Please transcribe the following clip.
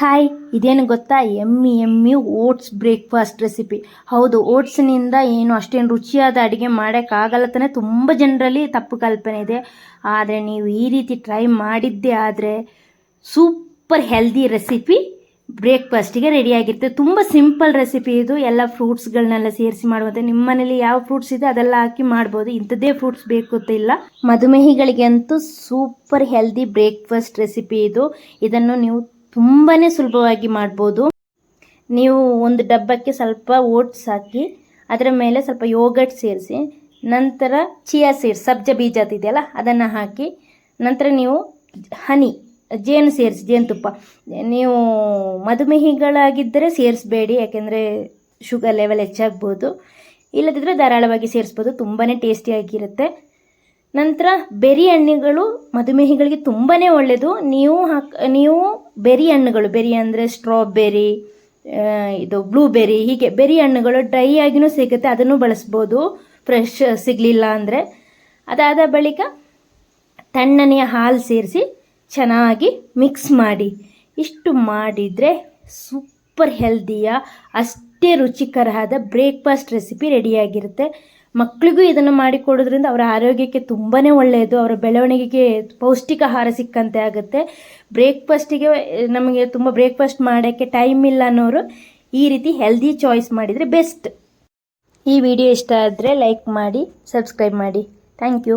Hi, ಇದೇನು ಗೊತ್ತಾ? ಎಮ್ಮಿ ಎಮ್ಮಿ ಓಟ್ಸ್ ಬ್ರೇಕ್ಫಾಸ್ಟ್ ರೆಸಿಪಿ. ಹೌದು, ಓಟ್ಸ್ನಿಂದ ಏನು ಅಷ್ಟೇನು ರುಚಿಯಾದ ಅಡುಗೆ ಮಾಡೋಕ್ಕಾಗಲ್ಲ ತಾನೆ ತುಂಬ ಜನರಲ್ಲಿ ತಪ್ಪು ಕಲ್ಪನೆ ಇದೆ. ಆದರೆ ನೀವು ಈ ರೀತಿ ಟ್ರೈ ಮಾಡಿದ್ದೇ ಆದರೆ ಸೂಪರ್ ಹೆಲ್ದಿ ರೆಸಿಪಿ ಬ್ರೇಕ್ಫಾಸ್ಟಿಗೆ ರೆಡಿಯಾಗಿರುತ್ತೆ ತುಂಬ ಸಿಂಪಲ್ ರೆಸಿಪಿ ಇದು. ಎಲ್ಲ ಫ್ರೂಟ್ಸ್ಗಳನ್ನೆಲ್ಲ ಸೇರಿಸಿ ಮಾಡುವಂಥ ನಿಮ್ಮ ಮನೇಲಿ ಯಾವ ಫ್ರೂಟ್ಸ್ ಇದೆ ಅದೆಲ್ಲ ಹಾಕಿ ಮಾಡ್ಬೋದು. ಇಂಥದ್ದೇ ಫ್ರೂಟ್ಸ್ ಬೇಕು ಅಂತ ಇಲ್ಲ. ಮಧುಮೇಹಿಗಳಿಗೆ ಅಂತೂ ಸೂಪರ್ ಹೆಲ್ದಿ ಬ್ರೇಕ್ಫಾಸ್ಟ್ ರೆಸಿಪಿ ಇದು. ಇದನ್ನು ನೀವು ತುಂಬಾ ಸುಲಭವಾಗಿ ಮಾಡ್ಬೋದು. ನೀವು ಒಂದು ಡಬ್ಬಕ್ಕೆ ಸ್ವಲ್ಪ ಓಟ್ಸ್ ಹಾಕಿ, ಅದರ ಮೇಲೆ ಸ್ವಲ್ಪ ಯೋಗಟ್ ಸೇರಿಸಿ, ನಂತರ ಚಿಯಾ ಸೀಡ್ಸ್, ಸಬ್ಜ ಬೀಜ ಇದೆಯಲ್ಲ, ಅದನ್ನು ಹಾಕಿ, ನಂತರ ನೀವು ಹನಿ, ಜೇನು ಸೇರಿಸಿ, ಜೇನುತುಪ್ಪ. ನೀವು ಮಧುಮೇಹಿಗಳಾಗಿದ್ದರೆ ಸೇರಿಸಬೇಡಿ, ಯಾಕೆಂದರೆ ಶುಗರ್ ಲೆವೆಲ್ ಹೆಚ್ಚಾಗ್ಬೋದು. ಇಲ್ಲದಿದ್ದರೆ ಧಾರಾಳವಾಗಿ ಸೇರಿಸ್ಬೋದು ತುಂಬಾ ಟೇಸ್ಟಿಯಾಗಿರುತ್ತೆ ನಂತರ ಬೆರಿ ಹಣ್ಣುಗಳು ಮಧುಮೇಹಿಗಳಿಗೆ ತುಂಬಾ ಒಳ್ಳೆಯದು ನೀವು ಹಾಕ್, ನೀವು ಬೆರಿ ಹಣ್ಣುಗಳು, ಬೆರಿ ಅಂದರೆ ಸ್ಟ್ರಾಬೆರಿ ಇದು ಬ್ಲೂಬೆರಿ ಹೀಗೆ ಬೆರಿ ಹಣ್ಣುಗಳು ಡ್ರೈ ಆಗಿನೂ ಸಿಗುತ್ತೆ, ಅದನ್ನು ಬಳಸ್ಬೋದು. ಫ್ರೆಶ್ ಸಿಗಲಿಲ್ಲ ಅಂದರೆ. ಅದಾದ ಬಳಿಕ ತಣ್ಣನೆಯ ಹಾಲು ಸೇರಿಸಿ ಚೆನ್ನಾಗಿ ಮಿಕ್ಸ್ ಮಾಡಿ. ಇಷ್ಟು ಮಾಡಿದರೆ ಸೂಪರ್ ಹೆಲ್ದಿಯ ಅಷ್ಟೇ ರುಚಿಕರವಾದ ಬ್ರೇಕ್ಫಾಸ್ಟ್ ರೆಸಿಪಿ ರೆಡಿಯಾಗಿರುತ್ತೆ ಮಕ್ಕಳಿಗೂ ಇದನ್ನು ಮಾಡಿಕೊಡೋದ್ರಿಂದ ಅವರ ಆರೋಗ್ಯಕ್ಕೆ ತುಂಬಾ ಒಳ್ಳೆಯದು ಅವರ ಬೆಳವಣಿಗೆಗೆ ಪೌಷ್ಟಿಕ ಆಹಾರ ಸಿಕ್ಕಂತೆ ಆಗುತ್ತೆ. ಬ್ರೇಕ್ಫಾಸ್ಟಿಗೆ ನಮಗೆ ತುಂಬ ಬ್ರೇಕ್ಫಾಸ್ಟ್ ಮಾಡೋಕ್ಕೆ ಟೈಮ್ ಇಲ್ಲ ಅನ್ನೋರು ಈ ರೀತಿ ಹೆಲ್ದಿ ಚಾಯ್ಸ್ ಮಾಡಿದರೆ ಬೆಸ್ಟ್ ಈ ವಿಡಿಯೋ ಇಷ್ಟ ಆದರೆ ಲೈಕ್ ಮಾಡಿ ಸಬ್ಸ್ಕ್ರೈಬ್ ಮಾಡಿ. Thank you